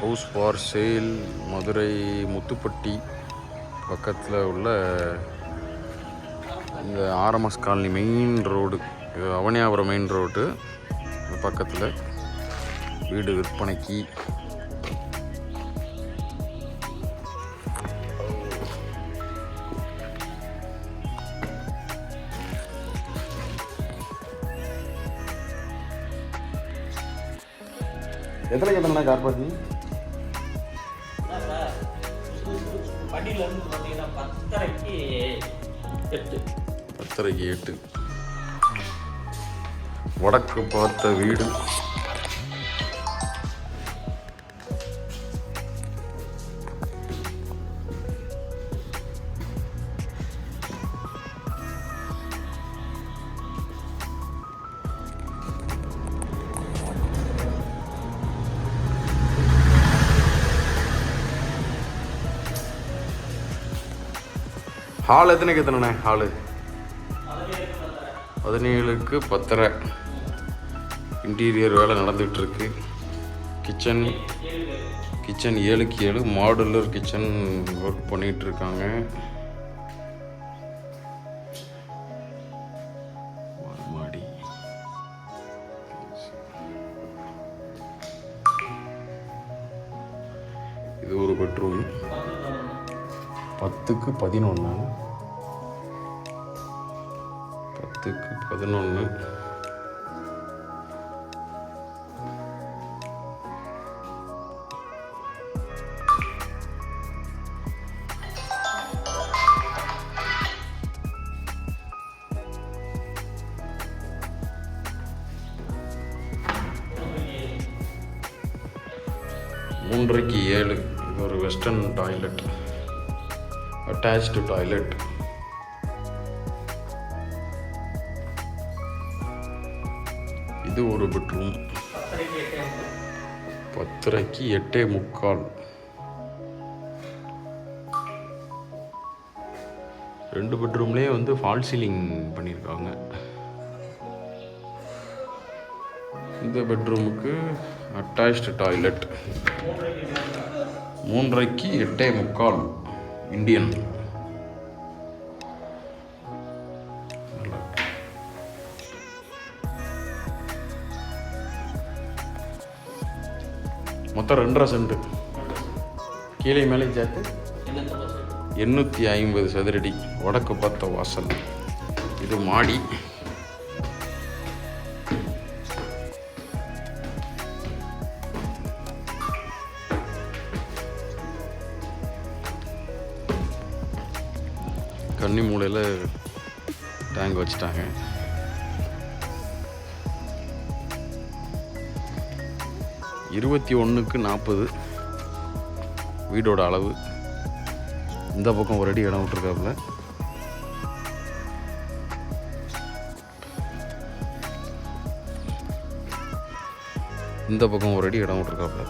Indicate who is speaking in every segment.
Speaker 1: House for sale Madurai Muthuppatti பக்கத்தில் உள்ள இந்த ஆர்எம்எஸ் காலனி மெயின் ரோடு இது அவனியாபுரம் மெயின் ரோடு பக்கத்தில் வீடு விற்பனைக்கு. எத்தனை எத்தனை கார் பார்க்கிங்
Speaker 2: படியில பார்த்தீங்கன்னா பத்தரைக்கு எட்டு.
Speaker 1: பத்தரைக்கு எட்டு. வடக்கு பார்த்த வீடு ஹால் எத்தனைக்கு எத்தனைண்ணே? ஹாலு? பதினேழுக்கு பத்தரை. இன்டீரியர் வேலை நடந்துகிட்ருக்கு. கிச்சன் கிச்சன் ஏழுக்கு ஏழு. மாடுலர் கிச்சன் ஒர்க் பண்ணிட்டு இருக்காங்க மாடி இது ஒரு பெட்ரூம். பத்துக்கு பதினொன்று பத்துக்கு பதினொன்று மூன்றைக்கு ஏழு. இது ஒரு வெஸ்டர்ன் டாய்லெட். அட்டாச்டு டாய்லெட் இது ஒரு பெட்ரூம்
Speaker 2: பத்தரைக்கு
Speaker 1: பத்தரைக்கு எட்டே முக்கால். ரெண்டு பெட்ரூம்லேயே வந்து ஃபால் சீலிங் பண்ணியிருக்காங்க இந்த பெட்ரூமுக்கு அட்டாச்டு டாய்லெட் மூன்றைக்கு எட்டே முக்கால். இந்தியன் மொத்தம் ரெண்டரை சென்ட். கீழே மேலே சேர்த்து எண்ணூற்றி ஐம்பது சதுரடி வடக்கு பார்த்த வாசல். இது மாடி. கன்னி மூலையில் டேங்க் வச்சுட்டாங்க. இருபத்தி ஒன்றுக்கு நாற்பது வீடோட அளவு. இந்த பக்கம் ஒரு அடி இடம் விட்டுருக்காப்புல. இந்த பக்கம் ஒரு அடி இடம் விட்டுருக்காப்புல.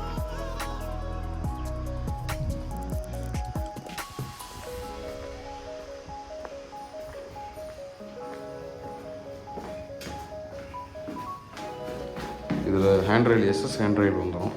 Speaker 1: இதில் hand rail SS hand rail வந்துடும்